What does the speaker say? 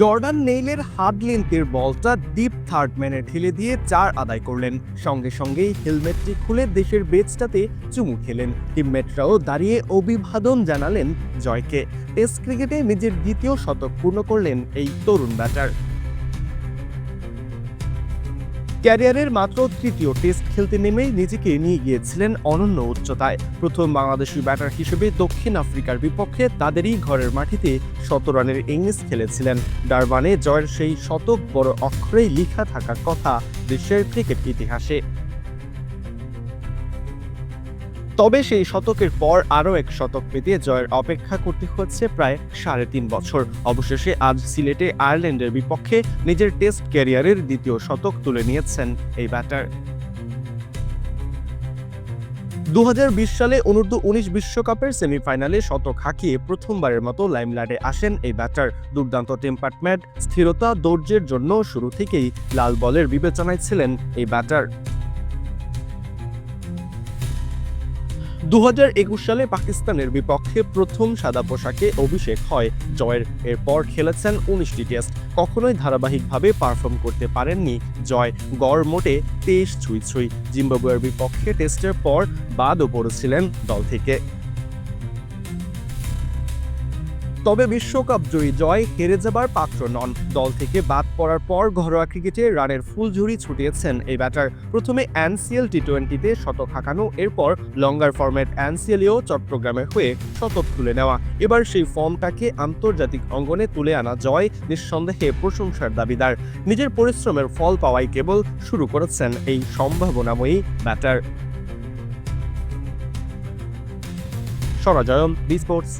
Jordan নেইলের hard লেন্থের বলটা deep third ম্যানে ঠেলে দিয়ে চার আদায় করলেন। সঙ্গে সঙ্গেই হেলমেটটি খুলে দেশের বেচটাতে চুমু খেলেন। টিমমেটরাও দাঁড়িয়ে অভিবাদন জানালেন জয়কে। টেস্ট ক্রিকেটে নিজের দ্বিতীয় শতক পূর্ণ করলেন এই তরুণ ব্যাটার। ক্যারিয়ারের মাত্র তৃতীয় টেস্ট খেলতে নেমেই নিজেকে নিয়ে গিয়েছিলেন অনন্য উচ্চতায়। প্রথম বাংলাদেশি ব্যাটার হিসেবে দক্ষিণ আফ্রিকার বিপক্ষে তাদেরই ঘরের মাটিতে শত রানের ইংলিশ খেলেছিলেন। ডারবানে জয়ের সেই শতক বড় অক্ষরেই লিখা থাকার কথা দেশের ক্রিকেট ইতিহাসে। তবে সেই শতকের পর আরও এক শতক পেতে জয়ের অপেক্ষা করতে হচ্ছে প্রায় সাড়ে তিন বছর। অবশেষে আজ সিলেটে আয়ারল্যান্ডের বিপক্ষে নিজের টেস্ট ক্যারিয়ারের দ্বিতীয় শতক তুলে নিয়েছেন এই ব্যাটার। দু হাজার বিশ সালে অনূর্ধ্ব উনিশ বিশ্বকাপের সেমিফাইনালে শতক হাঁকিয়ে প্রথমবারের মতো লাইমলাইটে আসেন এই ব্যাটার। দুর্দান্ত টেম্পারমেন্ট স্থিরতা, দৌর্যের জন্য শুরু থেকেই লাল বলের বিবেচনায় ছিলেন এই ব্যাটার। দু হাজার একুশ সালে পাকিস্তানের বিপক্ষে প্রথম সাদা পোশাকে অভিষেক হয়। জয়ের এরপর খেলেছেন উনিশটি টেস্ট। কখনোই ধারাবাহিকভাবে পারফর্ম করতে পারেননি জয়। গড় মোটে তেইশ ছুঁই ছুঁই। জিম্বাবুয়ের বিপক্ষে টেস্টের পর বাদও পড়েছিলেন দল থেকে। তবে বিশ্বকাপ জয়ী জয় হেরে যাবার পাত্র নন। দল থেকে বাদ পড়ার পর ঘরোয়া ক্রিকেটে রানের ফুল ঝুড়ি ছুটিয়েছেন এই ব্যাটার। প্রথমে এনসিএল টি টোয়েন্টিতে শতক হাঁকানো, এরপর লঙ্গার ফরম্যাট এনসিএলেও চট্টগ্রামে হয়ে শতক তুলে নেওয়া। এবার সেই ফর্মটাকে আন্তর্জাতিক অঙ্গনে তুলে আনা জয় নিঃসন্দেহে প্রশংসার দাবিদার। নিজের পরিশ্রমের ফল পাওয়াই কেবল শুরু করেছেন এই সম্ভাবনাময়ী ব্যাটার। সরাজয়ন বি স্পোর্টস।